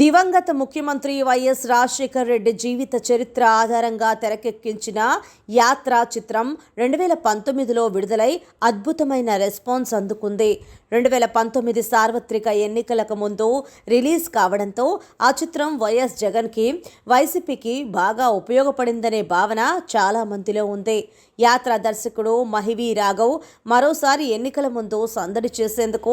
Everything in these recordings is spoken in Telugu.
దివంగత ముఖ్యమంత్రి వైఎస్ రాజశేఖర్ రెడ్డి జీవిత చరిత్ర ఆధారంగా తెరకెక్కించిన యాత్ర చిత్రం రెండు వేల పంతొమ్మిదిలో విడుదలై అద్భుతమైన రెస్పాన్స్ అందుకుంది. రెండు వేల పంతొమ్మిది సార్వత్రిక ఎన్నికలకు ముందు రిలీజ్ కావడంతో ఆ చిత్రం వైఎస్ జగన్కి వైసీపీకి బాగా ఉపయోగపడిందనే భావన చాలా మందిలో ఉంది. యాత్ర దర్శకుడు మహివి రాఘవ్ మరోసారి ఎన్నికల ముందు సందడి చేసేందుకు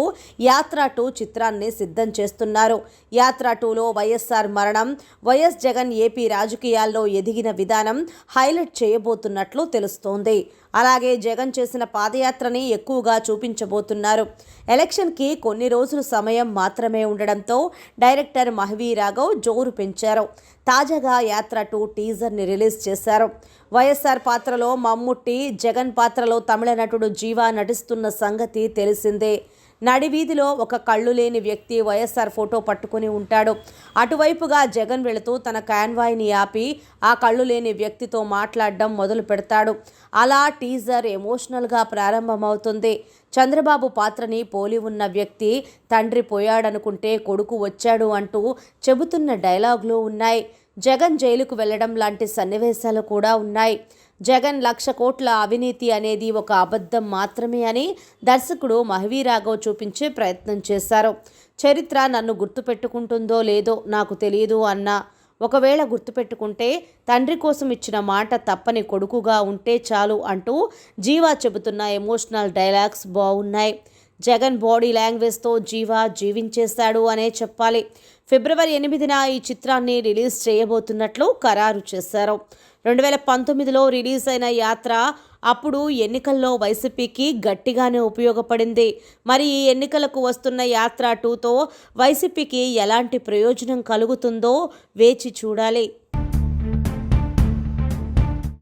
యాత్ర టూ చిత్రాన్ని సిద్ధం చేస్తున్నారు. యాత్ర టూలో వైఎస్ఆర్ మరణం వైఎస్ జగన్ ఏపీ రాజకీయాల్లో ఎదిగిన విధానం హైలైట్ చేయబోతున్నట్లు తెలుస్తోంది. అలాగే జగన్ చేసిన పాదయాత్రని ఎక్కువగా చూపించబోతున్నారు. ఎలక్షన్కి కొన్ని రోజులు సమయం మాత్రమే ఉండడంతో డైరెక్టర్ మహవీ రాఘవ్ జోరు పెంచారు. తాజాగా యాత్ర టూ టీజర్ని రిలీజ్ చేశారు. వైఎస్ఆర్ పాత్రలో మమ్ముట్టి జగన్ పాత్రలో తమిళ నటుడు జీవా నటిస్తున్న సంగతి తెలిసిందే. నడివీధిలో ఒక కళ్ళు లేని వ్యక్తి వైఎస్ఆర్ ఫోటో పట్టుకుని ఉంటాడు. అటువైపుగా జగన్ వెళుతూ తన కాన్వాయ్ని ఆపి ఆ కళ్ళు లేని వ్యక్తితో మాట్లాడడం మొదలు పెడతాడు. అలా టీజర్ ఎమోషనల్గా ప్రారంభమవుతుంది. చంద్రబాబు పాత్రని పోలి ఉన్న వ్యక్తి తండ్రి పోయాడనుకుంటే కొడుకు వచ్చాడు అంటూ చెబుతున్న డైలాగులు ఉన్నాయి. జగన్ జైలుకు వెళ్ళడం లాంటి సన్నివేశాలు కూడా ఉన్నాయి. జగన్ లక్ష కోట్ల అవినీతి అనేది ఒక అబద్ధం మాత్రమే అని దర్శకుడు మహవీరాఘవ్ చూపించే ప్రయత్నం చేశారు. చరిత్ర నన్ను గుర్తుపెట్టుకుంటుందో లేదో నాకు తెలియదు అన్న. ఒకవేళ గుర్తుపెట్టుకుంటే తండ్రి కోసం ఇచ్చిన మాట తప్పని కొడుకుగా ఉంటే చాలు అంటూ జీవా చెబుతున్న ఎమోషనల్ డైలాగ్స్ బాగున్నాయి. జగన్ బాడీ లాంగ్వేజ్తో జీవా జీవించేశాడు అనే చెప్పాలి. ఫిబ్రవరి ఎనిమిదిన ఈ చిత్రాన్ని రిలీజ్ చేయబోతున్నట్లు ఖరారు చేశారు. రెండు వేల పంతొమ్మిదిలో రిలీజ్ అయిన యాత్ర అప్పుడు ఎన్నికల్లో వైసీపీకి గట్టిగానే ఉపయోగపడింది. మరి ఈ ఎన్నికలకు వస్తున్న యాత్ర టూతో వైసీపీకి ఎలాంటి ప్రయోజనం కలుగుతుందో వేచి చూడాలి.